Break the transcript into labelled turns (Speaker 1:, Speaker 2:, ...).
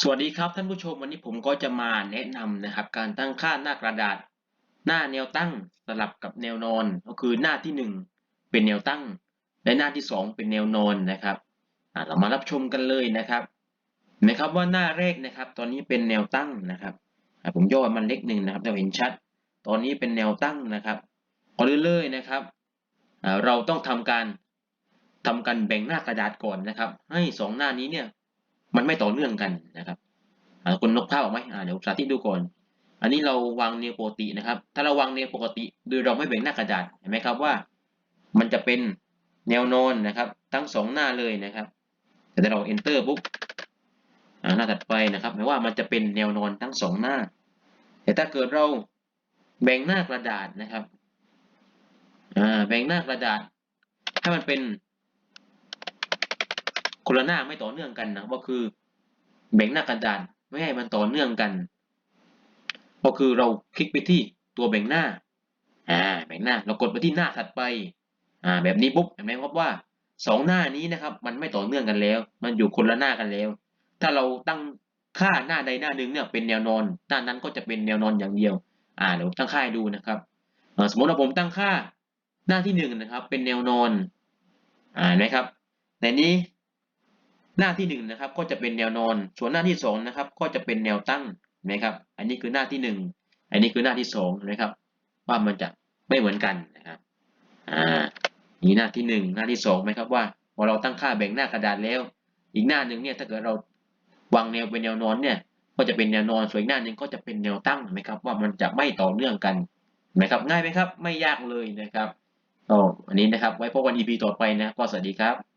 Speaker 1: สวัสดีครับท่านผู้ชมวันนี้ผมก็จะมาแนะนำนะครับ การตั้งค่าหน้ากระดาษ หน้าแนวตั้งสลับกับแนวนอน ก็คือหน้าที่หนึ่งเป็นแนวตั้ง และหน้าที่สองเป็นแนวนอนนะครับอ่าเรามารับชมกันเลยนะครับนไหมครับว่าหน้าแรกนะครับ ตอนนี้เป็นแนวตั้งนะครับอ่าผมย่อมันเล็กหนึ่งนะครับเราเห็นชัด ตอนนี้เป็นแนวตั้งนะครับก่อนอื่นเลยนะครับอ่าเราต้องทำการทำการแบ่งหน้ากระดาษก่อนนะครับ ให้สองหน้านี้เนี่ย มันไม่ต่อเนื่องกันนะครับคุณนกภาพออกไหมเดี๋ยวสาธิตดูก่อน อันนี้เราวางแนวปกตินะครับ ถ้าเราวางแนวปกติโดยเราไม่แบ่งหน้ากระดาษเห็นไหมครับว่า มันจะเป็นแนวนอนนะครับ ทั้งสองหน้าเลยนะครับแต่ถ้าเรา enter ปุ๊บหน้าถัดไปนะครับหมายว่ามันจะเป็นแนวนอนทั้งสองหน้า แต่ถ้าเกิดเราแบ่งหน้ากระดาษนะครับแบ่งหน้ากระดาษให้มันเป็น คนละหน้าไม่ต่อเนื่องกันนะก็คือ แบ่งหน้ากระดานไม่ให้มันต่อเนื่องกัน ก็คือเราคลิกไปที่ตัวแบ่งหน้าอ่าแบ่งหน้าเรากดไปที่หน้าถัดไปอ่าแบบนี้ปุ๊บเห็นไหมครับว่าสองหน้านี้นะครับ มันไม่ต่อเนื่องกันแล้ว มันอยู่คนละหน้ากันแล้ว ถ้าเราตั้งค่าหน้าใดหน้าหนึ่งเนี่ยเป็นแนวนอน หน้านั้นก็จะเป็นแนวนอนอย่างเดียว อ่าเดี๋ยวตั้งค่าให้ดูนะครับสมมติว่าผมตั้งค่าหน้าที่หนึ่งนะครับ เป็นแนวนอน อ่านไหมครับในนี้ หน้าที่หนึ่งนะครับก็จะเป็นแนวนอน ส่วนหน้าที่สองนะครับก็จะเป็นแนวตั้งเห็นไหมครับ อันนี้คือหน้าที่หนึ่งอันนี้คือหน้าที่สองนะครับ ว่ามันจะไม่เหมือนกันนะครับอ่านี่หน้าที่หนึ่งหน้าที่สองไหมครับว่าพอเราตั้งค่าแบ่งหน้ากระดาษแล้ว อีกหน้าหนึ่งเนี่ยถ้าเกิดเราวางแนวเป็นแนวนอนเนี่ยก็จะเป็นแนวนอนส่วนอีกหน้าหนึ่งก็จะเป็นแนวตั้งเห็นไหมครับว่ามันจะไม่ต่อเนื่องกันเห็นไหมครับง่ายไหมครับ ไม่ยากเลยนะครับก็อันนี้นะครับไว้พบกัน EP ต่อไปนะก็สวัสดีครับ